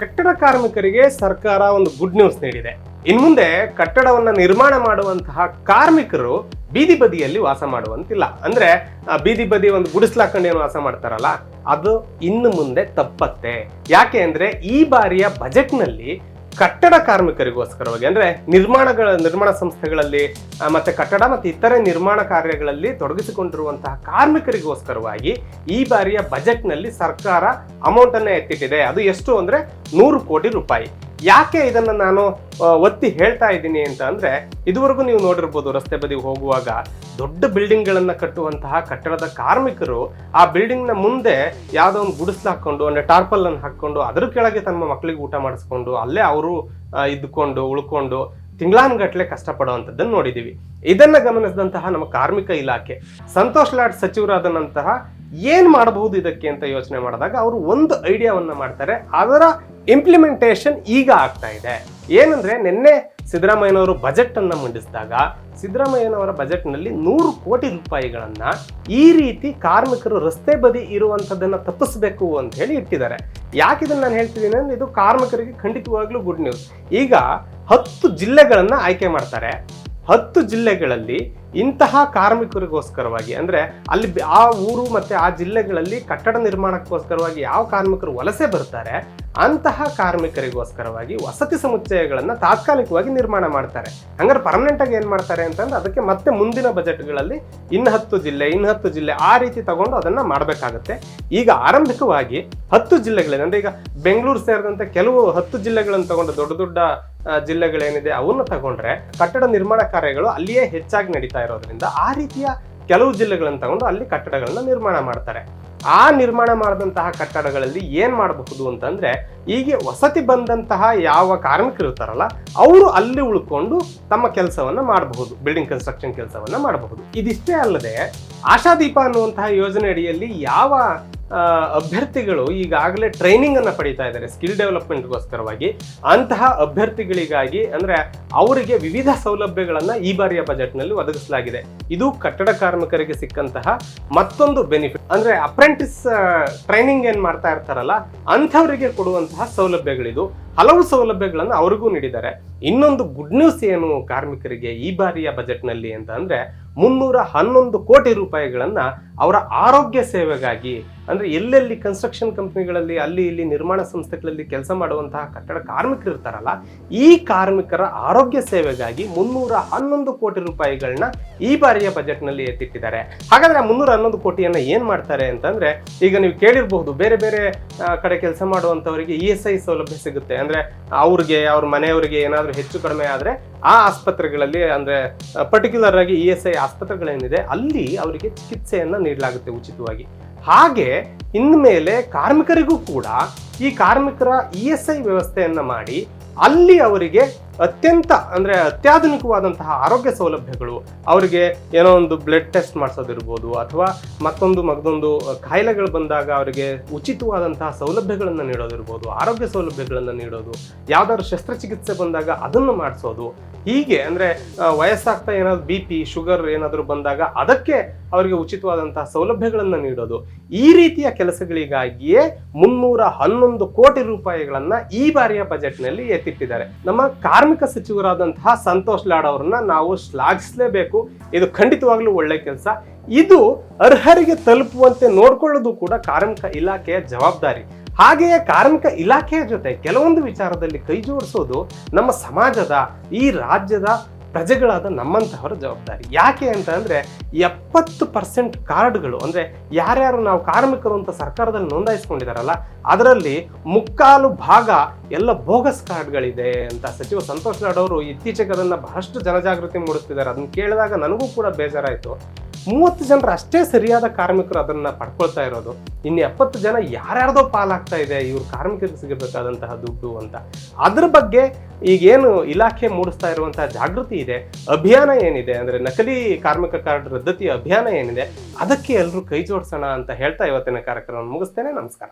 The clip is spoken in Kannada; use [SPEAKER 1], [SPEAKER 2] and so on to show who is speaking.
[SPEAKER 1] ಕಟ್ಟಡ ಕಾರ್ಮಿಕರಿಗೆ ಸರ್ಕಾರ ಒಂದು ಗುಡ್ ನ್ಯೂಸ್ ನೀಡಿದೆ. ಇನ್ ಮುಂದೆ ಕಟ್ಟಡವನ್ನ ನಿರ್ಮಾಣ ಮಾಡುವಂತಹ ಕಾರ್ಮಿಕರು ಬೀದಿ ಬದಿಯಲ್ಲಿ ವಾಸ ಮಾಡುವಂತಿಲ್ಲ. ಅಂದ್ರೆ ಬೀದಿ ಬದಿ ಒಂದು ಗುಡಿಸ್ಲಾಕೊಂಡು ಏನು ವಾಸ ಮಾಡ್ತಾರಲ್ಲ, ಅದು ಇನ್ನು ಮುಂದೆ ತಪ್ಪತ್ತೆ. ಯಾಕೆ ಅಂದ್ರೆ, ಈ ಬಾರಿಯ ಬಜೆಟ್ನಲ್ಲಿ ಕಟ್ಟಡ ಕಾರ್ಮಿಕರಿಗೋಸ್ಕರವಾಗಿ ಅಂದ್ರೆ ನಿರ್ಮಾಣಗಳ, ನಿರ್ಮಾಣ ಸಂಸ್ಥೆಗಳಲ್ಲಿ ಮತ್ತೆ ಕಟ್ಟಡ ಮತ್ತೆ ಇತರೆ ನಿರ್ಮಾಣ ಕಾರ್ಯಗಳಲ್ಲಿ ತೊಡಗಿಸಿಕೊಂಡಿರುವಂತಹ ಕಾರ್ಮಿಕರಿಗೋಸ್ಕರವಾಗಿ ಈ ಬಾರಿಯ ಬಜೆಟ್ನಲ್ಲಿ ಸರ್ಕಾರ ಅಮೌಂಟ್ ಅನ್ನ ಎತ್ತಿಟ್ಟಿದೆ. ಅದು ಎಷ್ಟು ಅಂದ್ರೆ ನೂರು ಕೋಟಿ ರೂಪಾಯಿ. ಯಾಕೆ ಇದನ್ನ ನಾನು ಒತ್ತಿ ಹೇಳ್ತಾ ಇದ್ದೀನಿ ಅಂತ ಅಂದ್ರೆ, ಇದುವರೆಗೂ ನೀವು ನೋಡಿರ್ಬೋದು ರಸ್ತೆ ಬದಿಗೆ ಹೋಗುವಾಗ ದೊಡ್ಡ ಬಿಲ್ಡಿಂಗ್ ಗಳನ್ನ ಕಟ್ಟುವಂತಹ ಕಟ್ಟಡದ ಕಾರ್ಮಿಕರು ಆ ಬಿಲ್ಡಿಂಗ್ನ ಮುಂದೆ ಯಾವ್ದೋ ಒಂದು ಗುಡಿಸ್ಲು ಹಾಕೊಂಡು, ಅಂದ್ರೆ ಟಾರ್ಪಲ್ ಅನ್ನು ಹಾಕೊಂಡು, ಅದ್ರ ಕೆಳಗೆ ತಮ್ಮ ಮಕ್ಕಳಿಗೆ ಊಟ ಮಾಡಿಸ್ಕೊಂಡು, ಅಲ್ಲೇ ಅವರು ಇದ್ಕೊಂಡು, ಉಳ್ಕೊಂಡು ತಿಂಗಳಾನ್ಗಟ್ಲೆ ಕಷ್ಟಪಡುವಂಥದ್ದನ್ನು ನೋಡಿದ್ದೀವಿ. ಇದನ್ನ ಗಮನಿಸಿದಂತಹ ನಮ್ಮ ಕಾರ್ಮಿಕ ಇಲಾಖೆ. ಸಂತೋಷ್ ಲಾಡ್ ಸಚಿವರಾದನಂತಹ ಏನ್ ಮಾಡಬಹುದು ಇದಕ್ಕೆ ಅಂತ ಯೋಚನೆ ಮಾಡಿದಾಗ ಅವರು ಒಂದು ಐಡಿಯಾವನ್ನ ಮಾಡ್ತಾರೆ. ಅದರ ಇಂಪ್ಲಿಮೆಂಟೇಷನ್ ಈಗ ಆಗ್ತಾ ಇದೆ. ಏನಂದ್ರೆ ನಿನ್ನೆ ಸಿದ್ದರಾಮಯ್ಯನವರು ಬಜೆಟ್ ಅನ್ನ ಮಂಡಿಸಿದಾಗ ಸಿದ್ದರಾಮಯ್ಯನವರ ಬಜೆಟ್ನಲ್ಲಿ ನೂರು ಕೋಟಿ ರೂಪಾಯಿಗಳನ್ನ ಈ ರೀತಿ ಕಾರ್ಮಿಕರು ರಸ್ತೆ ಬದಿ ಇರುವಂತದ್ದನ್ನ ತಪ್ಪಿಸಬೇಕು ಅಂತ ಹೇಳಿ ಇಟ್ಟಿದ್ದಾರೆ. ಯಾಕೆ ಇದನ್ನ ನಾನು ಹೇಳ್ತಿದ್ದೀನಿ ಅಂದ್ರೆ ಇದು ಕಾರ್ಮಿಕರಿಗೆ ಖಂಡಿತವಾಗ್ಲೂ ಗುಡ್ ನ್ಯೂಸ್ ಈಗ ಹತ್ತು ಜಿಲ್ಲೆಗಳನ್ನ ಆಯ್ಕೆ ಮಾಡ್ತಾರೆ. ಹತ್ತು ಜಿಲ್ಲೆಗಳಲ್ಲಿ ಇಂತಹ ಕಾರ್ಮಿಕರಿಗೋಸ್ಕರವಾಗಿ, ಅಂದ್ರೆ ಅಲ್ಲಿ ಆ ಊರು ಮತ್ತೆ ಆ ಜಿಲ್ಲೆಗಳಲ್ಲಿ ಕಟ್ಟಡ ನಿರ್ಮಾಣಕ್ಕೋಸ್ಕರವಾಗಿ ಯಾವ ಕಾರ್ಮಿಕರು ವಲಸೆ ಬರ್ತಾರೆ, ಅಂತಹ ಕಾರ್ಮಿಕರಿಗೋಸ್ಕರವಾಗಿ ವಸತಿ ಸಮುಚ್ಚಯಗಳನ್ನು ತಾತ್ಕಾಲಿಕವಾಗಿ ನಿರ್ಮಾಣ ಮಾಡ್ತಾರೆ. ಹಂಗಾರೆ ಪರ್ಮನೆಂಟ್ ಆಗಿ ಏನ್ ಮಾಡ್ತಾರೆ ಅಂತಂದ್ರೆ ಅದಕ್ಕೆ ಮತ್ತೆ ಮುಂದಿನ ಬಜೆಟ್ಗಳಲ್ಲಿ ಇನ್ನು ಹತ್ತು ಜಿಲ್ಲೆ ಇನ್ನು ಹತ್ತು ಜಿಲ್ಲೆ ಆ ರೀತಿ ತಗೊಂಡು ಅದನ್ನ ಮಾಡಬೇಕಾಗುತ್ತೆ. ಈಗ ಆರಂಭಿಕವಾಗಿ ಹತ್ತು ಜಿಲ್ಲೆಗಳಿದೆ ಅಂದ್ರೆ ಈಗ ಬೆಂಗಳೂರು ಸೇರಿದಂತೆ ಕೆಲವು ಹತ್ತು ಜಿಲ್ಲೆಗಳನ್ನು ತಗೊಂಡು ದೊಡ್ಡ ದೊಡ್ಡ ಜಿಲ್ಲೆಗಳೇನಿದೆ, ಅವನ್ನ ತಗೊಂಡ್ರೆ ಕಟ್ಟಡ ನಿರ್ಮಾಣ ಕಾರ್ಯಗಳು ಅಲ್ಲಿಯೇ ಹೆಚ್ಚಾಗಿ ನಡೀತಾ ಇರೋದ್ರಿಂದ ಆ ರೀತಿಯ ಕೆಲವು ಜಿಲ್ಲೆಗಳನ್ನು ತಗೊಂಡು ಅಲ್ಲಿ ಕಟ್ಟಡಗಳನ್ನ ನಿರ್ಮಾಣ ಮಾಡ್ತಾರೆ. ಆ ನಿರ್ಮಾಣ ಮಾಡಿದಂತಹ ಕಟ್ಟಡಗಳಲ್ಲಿ ಏನ್ ಮಾಡಬಹುದು ಅಂತಂದ್ರೆ, ಹೀಗೆ ವಸತಿ ಬಂದಂತಹ ಯಾವ ಕಾರ್ಮಿಕರು ಇರ್ತಾರಲ್ಲ, ಅವರು ಅಲ್ಲಿ ಉಳ್ಕೊಂಡು ತಮ್ಮ ಕೆಲಸವನ್ನ ಮಾಡಬಹುದು ಬಿಲ್ಡಿಂಗ್ ಕನ್ಸ್ಟ್ರಕ್ಷನ್ ಕೆಲಸವನ್ನ ಮಾಡಬಹುದು. ಇದಿಷ್ಟೇ ಅಲ್ಲದೆ ಆಶಾದೀಪ ಅನ್ನುವಂತಹ ಯೋಜನೆ ಅಡಿಯಲ್ಲಿ ಯಾವ ಅಭ್ಯರ್ಥಿಗಳು ಈಗಾಗಲೇ ಟ್ರೈನಿಂಗ್ ಅನ್ನು ಪಡಿತಾ ಇದ್ದಾರೆ ಸ್ಕಿಲ್ ಡೆವಲಪ್ಮೆಂಟ್ಗೋಸ್ಕರವಾಗಿ ಅಂತಹ ಅಭ್ಯರ್ಥಿಗಳಿಗಾಗಿ ಅಂದ್ರೆ ಅವರಿಗೆ ವಿವಿಧ ಸೌಲಭ್ಯಗಳನ್ನ ಈ ಬಾರಿಯ ಬಜೆಟ್ನಲ್ಲಿ ಒದಗಿಸಲಾಗಿದೆ. ಇದು ಕಟ್ಟಡ ಕಾರ್ಮಿಕರಿಗೆ ಸಿಕ್ಕಂತಹ ಮತ್ತೊಂದು ಬೆನಿಫಿಟ್ ಅಂದ್ರೆ ಅಪ್ರೆಂಟಿಸ್ ಟ್ರೈನಿಂಗ್ ಏನ್ ಮಾಡ್ತಾ ಇರ್ತಾರಲ್ಲ, ಅಂಥವರಿಗೆ ಕೊಡುವಂತಹ ಸೌಲಭ್ಯಗಳಿದು. ಹಲವು ಸೌಲಭ್ಯಗಳನ್ನು ಅವ್ರಿಗೂ ನೀಡಿದ್ದಾರೆ. ಇನ್ನೊಂದು ಗುಡ್ ನ್ಯೂಸ್ ಏನು ಕಾರ್ಮಿಕರಿಗೆ ಈ ಬಾರಿಯ ಬಜೆಟ್ನಲ್ಲಿ ಅಂತ ಅಂದ್ರೆ ಮುನ್ನೂರ ಹನ್ನೊಂದು ಕೋಟಿ ರೂಪಾಯಿಗಳನ್ನ ಅವರ ಆರೋಗ್ಯ ಸೇವೆಗಾಗಿ ಅಂದ್ರೆ ಎಲ್ಲೆಲ್ಲಿ ಕನ್ಸ್ಟ್ರಕ್ಷನ್ ಕಂಪ್ನಿಗಳಲ್ಲಿ ಅಲ್ಲಿ ಇಲ್ಲಿ ನಿರ್ಮಾಣ ಸಂಸ್ಥೆಗಳಲ್ಲಿ ಕೆಲಸ ಮಾಡುವಂತಹ ಕಟ್ಟಡ ಕಾರ್ಮಿಕರು ಇರ್ತಾರಲ್ಲ, ಈ ಕಾರ್ಮಿಕರ ಆರೋಗ್ಯ ಸೇವೆಗಾಗಿ ಮುನ್ನೂರ ಹನ್ನೊಂದು ಕೋಟಿ ರೂಪಾಯಿಗಳನ್ನ ಈ ಬಾರಿಯ ಬಜೆಟ್ನಲ್ಲಿ ಎತ್ತಿಟ್ಟಿದ್ದಾರೆ. ಹಾಗಾದ್ರೆ ಮುನ್ನೂರ ಹನ್ನೊಂದು ಕೋಟಿಯನ್ನ ಏನು ಮಾಡ್ತಾರೆ ಅಂತಂದ್ರೆ, ಈಗ ನೀವು ಕೇಳಿರಬಹುದು, ಬೇರೆ ಬೇರೆ ಕಡೆ ಕೆಲಸ ಮಾಡುವಂತವರಿಗೆ ಇ ಎಸ್ ಐ ಸೌಲಭ್ಯ ಸಿಗುತ್ತೆ. ಅಂದ್ರೆ ಅವ್ರಿಗೆ, ಅವ್ರ ಮನೆಯವರಿಗೆ ಏನಾದರೂ ಹೆಚ್ಚು ಕಡಿಮೆ ಆದ್ರೆ ಆ ಆಸ್ಪತ್ರೆಗಳಲ್ಲಿ, ಅಂದ್ರೆ ಪರ್ಟಿಕ್ಯುಲರ್ ಆಗಿ ಇ ಎಸ್ ಐ ಆಸ್ಪತ್ರೆಗಳೇನಿದೆ, ಅಲ್ಲಿ ಅವರಿಗೆ ಚಿಕಿತ್ಸೆಯನ್ನ ನೀಡಲಾಗುತ್ತೆ ಉಚಿತವಾಗಿ. ಹಾಗೆ ಇನ್ಮೇಲೆ ಕಾರ್ಮಿಕರಿಗೂ ಕೂಡ ಈ ಕಾರ್ಮಿಕರ ಇ ಎಸ್ ಐ ವ್ಯವಸ್ಥೆಯನ್ನ ಮಾಡಿ ಅಲ್ಲಿ ಅವರಿಗೆ ಅತ್ಯಂತ ಅಂದರೆ ಅತ್ಯಾಧುನಿಕವಾದಂತಹ ಆರೋಗ್ಯ ಸೌಲಭ್ಯಗಳು, ಅವರಿಗೆ ಏನೋ ಒಂದು ಬ್ಲಡ್ ಟೆಸ್ಟ್ ಮಾಡಿಸೋದಿರ್ಬೋದು ಅಥವಾ ಮತ್ತೊಂದು ಮಗದೊಂದು ಕಾಯಿಲೆಗಳು ಬಂದಾಗ ಅವರಿಗೆ ಉಚಿತವಾದಂತಹ ಸೌಲಭ್ಯಗಳನ್ನು ನೀಡೋದಿರ್ಬೋದು, ಆರೋಗ್ಯ ಸೌಲಭ್ಯಗಳನ್ನು ನೀಡೋದು, ಯಾವ್ದಾದ್ರು ಶಸ್ತ್ರಚಿಕಿತ್ಸೆ ಬಂದಾಗ ಅದನ್ನು ಮಾಡಿಸೋದು. ಹೀಗೆ ಅಂದರೆ ವಯಸ್ಸಾಗ್ತಾ ಏನಾದರೂ ಬಿ ಪಿ ಶುಗರ್ ಏನಾದರೂ ಬಂದಾಗ ಅದಕ್ಕೆ ಅವರಿಗೆ ಉಚಿತವಾದಂತಹ ಸೌಲಭ್ಯಗಳನ್ನು ನೀಡೋದು. ಈ ರೀತಿಯ ಕೆಲಸಗಳಿಗಾಗಿಯೇ ಮುನ್ನೂರ ಹನ್ನೊಂದು ಕೋಟಿ ರೂಪಾಯಿಗಳನ್ನ ಈ ಬಾರಿಯ ಬಜೆಟ್ನಲ್ಲಿ ಎತ್ತಿಟ್ಟಿದ್ದಾರೆ. ನಮ್ಮ ಕಾರ್ಮಿಕ ಸಚಿವರಾದಂತಹ ಸಂತೋಷ್ ಲಾಡ್ ಅವರನ್ನ ನಾವು ಶ್ಲಾಘಿಸಲೇಬೇಕು. ಇದು ಖಂಡಿತವಾಗ್ಲೂ ಒಳ್ಳೆ ಕೆಲಸ. ಇದು ಅರ್ಹರಿಗೆ ತಲುಪುವಂತೆ ನೋಡ್ಕೊಳ್ಳೋದು ಕೂಡ ಕಾರ್ಮಿಕ ಇಲಾಖೆಯ ಜವಾಬ್ದಾರಿ. ಹಾಗೆಯೇ ಕಾರ್ಮಿಕ ಇಲಾಖೆಯ ಜೊತೆ ಕೆಲವೊಂದು ವಿಚಾರದಲ್ಲಿ ಕೈ ಜೋಡಿಸೋದು ನಮ್ಮ ಸಮಾಜದ, ಈ ರಾಜ್ಯದ ಪ್ರಜೆಗಳಾದ ನಮ್ಮಂತಹವರ ಜವಾಬ್ದಾರಿ. ಯಾಕೆ ಅಂತ ಅಂದರೆ ಎಪ್ಪತ್ತು ಪರ್ಸೆಂಟ್ ಕಾರ್ಡ್ಗಳು, ಅಂದರೆ ಯಾರ್ಯಾರು ನಾವು ಕಾರ್ಮಿಕರು ಅಂತ ಸರ್ಕಾರದಲ್ಲಿ ನೋಂದಾಯಿಸ್ಕೊಂಡಿದ್ದಾರಲ್ಲ ಅದರಲ್ಲಿ ಮುಕ್ಕಾಲು ಭಾಗ ಎಲ್ಲ ಬೋಗಸ್ ಕಾರ್ಡ್ಗಳಿದೆ ಅಂತ ಸಚಿವ ಸಂತೋಷ್ ಲಾಡ್ ಅವರು ಇತ್ತೀಚೆಗೆ ಅದನ್ನು ಬಹಳಷ್ಟು ಜನಜಾಗೃತಿ ಮೂಡಿಸ್ತಿದ್ದಾರೆ. ಅದನ್ನ ಕೇಳಿದಾಗ ನನಗೂ ಕೂಡ ಬೇಜಾರಾಯ್ತು. ಮೂವತ್ತು ಜನರು ಅಷ್ಟೇ ಸರಿಯಾದ ಕಾರ್ಮಿಕರು ಅದನ್ನ ಪಡ್ಕೊಳ್ತಾ ಇರೋದು. ಇನ್ನು ಎಪ್ಪತ್ತು ಜನ ಯಾರ್ಯಾರ್ದೋ ಪಾಲಾಗ್ತಾ ಇದೆ, ಇವ್ರ ಕಾರ್ಮಿಕರಿಗೆ ಸಿಗಬೇಕಾದಂತಹ ದುಡ್ಡು ಅಂತ. ಅದ್ರ ಬಗ್ಗೆ ಈಗೇನು ಇಲಾಖೆ ಮೂಡಿಸ್ತಾ ಇರುವಂತಹ ಜಾಗೃತಿ ಇದೆ, ಅಭಿಯಾನ ಏನಿದೆ, ಅಂದ್ರೆ ನಕಲಿ ಕಾರ್ಮಿಕ ಕಾರ್ಡ್ ರದ್ದತಿ ಅಭಿಯಾನ ಏನಿದೆ, ಅದಕ್ಕೆ ಎಲ್ಲರೂ ಕೈ ಜೋಡಿಸೋಣ ಅಂತ ಹೇಳ್ತಾ ಇವತ್ತಿನ ಕಾರ್ಯಕ್ರಮ ಮುಗಿಸ್ತೇನೆ. ನಮಸ್ಕಾರ.